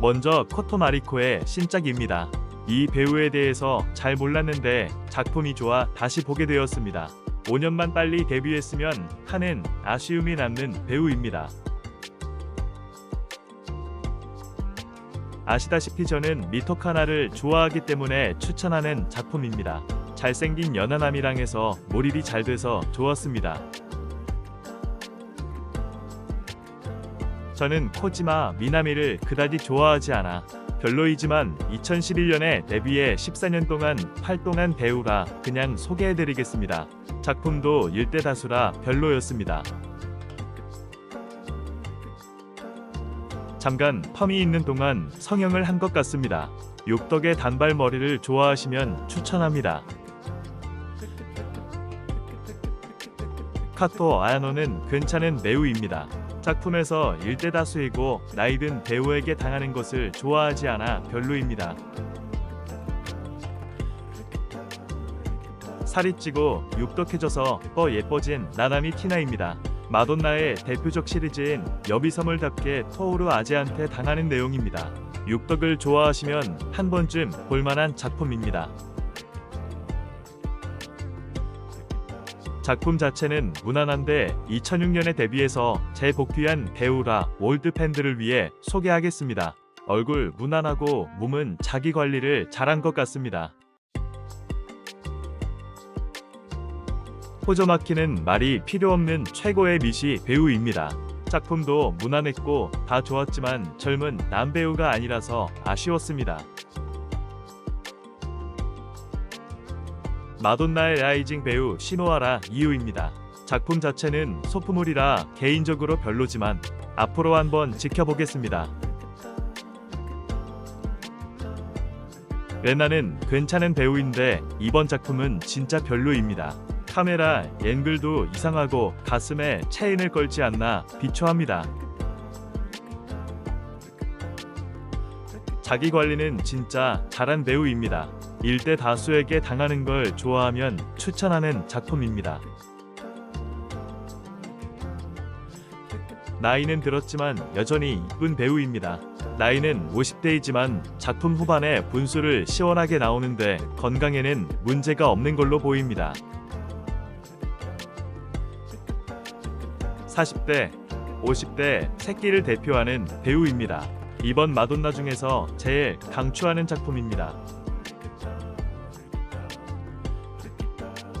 먼저 코토 마리코의 신작입니다. 이 배우에 대해서 잘 몰랐는데 작품이 좋아 다시 보게 되었습니다. 5년만 빨리 데뷔했으면 하는 아쉬움이 남는 배우입니다. 아시다시피 저는 미토카나를 좋아하기 때문에 추천하는 작품입니다. 잘생긴 연하남이랑 해서 몰입이 잘 돼서 좋았습니다. 저는 코지마 미나미를 그다지 좋아하지 않아 별로이지만 2011년에 데뷔해 14년 동안 활동한 배우라 그냥 소개해드리겠습니다. 작품도 일대다수라 별로였습니다. 잠깐 펌이 있는 동안 성형을 한 것 같습니다. 욕덕의 단발머리를 좋아하시면 추천합니다. 카토 아야노는 괜찮은 배우입니다. 작품에서 일대 다수이고 나이든 배우에게 당하는 것을 좋아하지 않아 별로입니다. 살이 찌고 육덕해져서 더 예뻐진 나나미 티나입니다. 마돈나의 대표적 시리즈인 여비선물답게 토오르 아재한테 당하는 내용입니다. 육덕을 좋아하시면 한 번쯤 볼만한 작품입니다. 작품 자체는 무난한데 2006년에 데뷔해서 재복귀한 배우라 올드 팬들을 위해 소개하겠습니다. 얼굴 무난하고 몸은 자기 관리를 잘한 것 같습니다. 호저 마키는 말이 필요 없는 최고의 미시 배우입니다. 작품도 무난했고 다 좋았지만 젊은 남배우가 아니라서 아쉬웠습니다. 마돈나의 라이징 배우 시노아라 이유입니다. 작품 자체는 소품물이라 개인적으로 별로지만 앞으로 한번 지켜보겠습니다. 레나는 괜찮은 배우인데 이번 작품은 진짜 별로입니다. 카메라 앵글도 이상하고 가슴에 체인을 걸지 않나 비초합니다. 자기 관리는 진짜 잘한 배우입니다. 일대 다수에게 당하는 걸 좋아하면 추천하는 작품입니다. 나이는 들었지만 여전히 이쁜 배우입니다. 나이는 50대이지만 작품 후반에 분수를 시원하게 나오는데 건강에는 문제가 없는 걸로 보입니다. 40대, 50대 새끼를 대표하는 배우입니다. 이번 마돈나 중에서 제일 강추하는 작품입니다.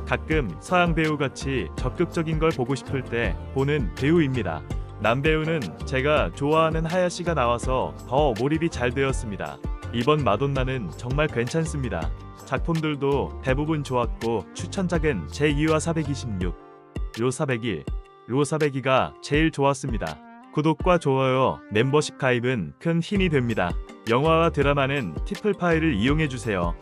가끔 서양 배우 같이 적극적인 걸 보고 싶을 때 보는 배우입니다. 남배우는 제가 좋아하는 하야시가 나와서 더 몰입이 잘 되었습니다. 이번 마돈나는 정말 괜찮습니다. 작품들도 대부분 좋았고 추천작은 제2화 426, 요 401, 요 402가 제일 좋았습니다. 구독과 좋아요, 멤버십 가입은 큰 힘이 됩니다. 영화와 드라마는 티플 파일을 이용해 주세요.